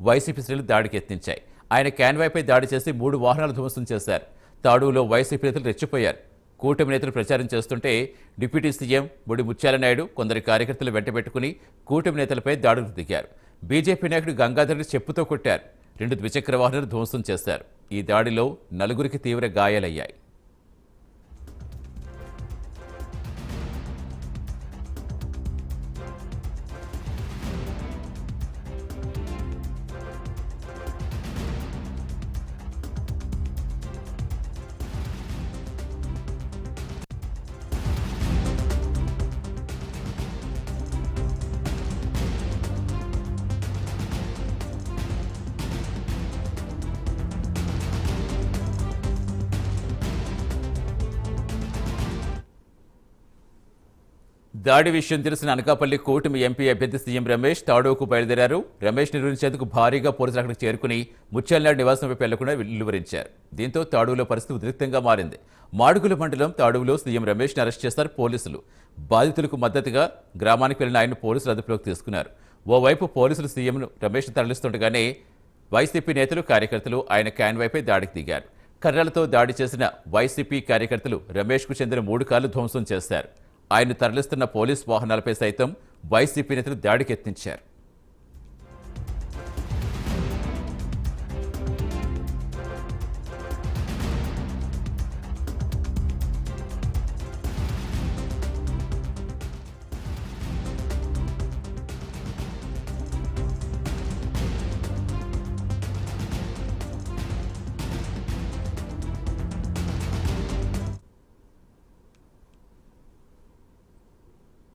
YCP శ్రేణులు దాడికి యత్నించాయి ఆయన క్యాన్వాయ్పై దాడి చేసి మూడు వాహనాలు ధ్వంసం చేశారు. తాడులో వైసీపీ నేతలు రెచ్చిపోయారు. కూటమి నేతలు ప్రచారం చేస్తుంటే డిప్యూటీ సీఎం బుడి ముత్యాలనాయుడు కొందరి కార్యకర్తలు వెంటబెట్టుకుని కూటమి నేతలపై దాడులు దిగారు. బీజేపీ నాయకుడు గంగాధర్ని చెప్పుతో కొట్టారు. రెండు ద్విచక్ర వాహనాలు ధ్వంసం చేశారు. ఈ దాడిలో నలుగురికి తీవ్ర గాయాలయ్యాయి. దాడి విషయం తెలిసిన అనకాపల్లి కూటమి ఎంపీ అభ్యర్థి సీఎం రమేష్ తాడోకు బయలుదేరారు. రమేష్ నిర్వహించేందుకు భారీగా పోలీసులు అక్కడికి చేరుకుని ముత్యాలనాడు నివాసంపై వైపు వెళ్ళకుండా వెలువరించారు దీంతో తాడూలో పరిస్థితి ఉద్రిక్తంగా మారింది. మాడుగుల మండలం తాడువులో సీఎం రమేష్ని అరెస్ట్ చేశారు పోలీసులు. బాధితులకు మద్దతుగా గ్రామానికి వెళ్ళిన ఆయన పోలీసులు అదుపులోకి తీసుకున్నారు. ఓవైపు పోలీసులు సీఎంను రమేష్ను తరలిస్తుండగానే వైసీపీ నేతలు కార్యకర్తలు ఆయన క్యాన్వాయ్పై దాడికి దిగారు. కర్రలతో దాడి చేసిన వైసీపీ కార్యకర్తలు రమేష్కు చెందిన మూడు కార్లు ధ్వంసం చేశారు. ఆయన తరలిస్తున్న పోలీస్ వాహనాలపై సైతం వైసీపీ నేతలు దాడికి యత్నించారు.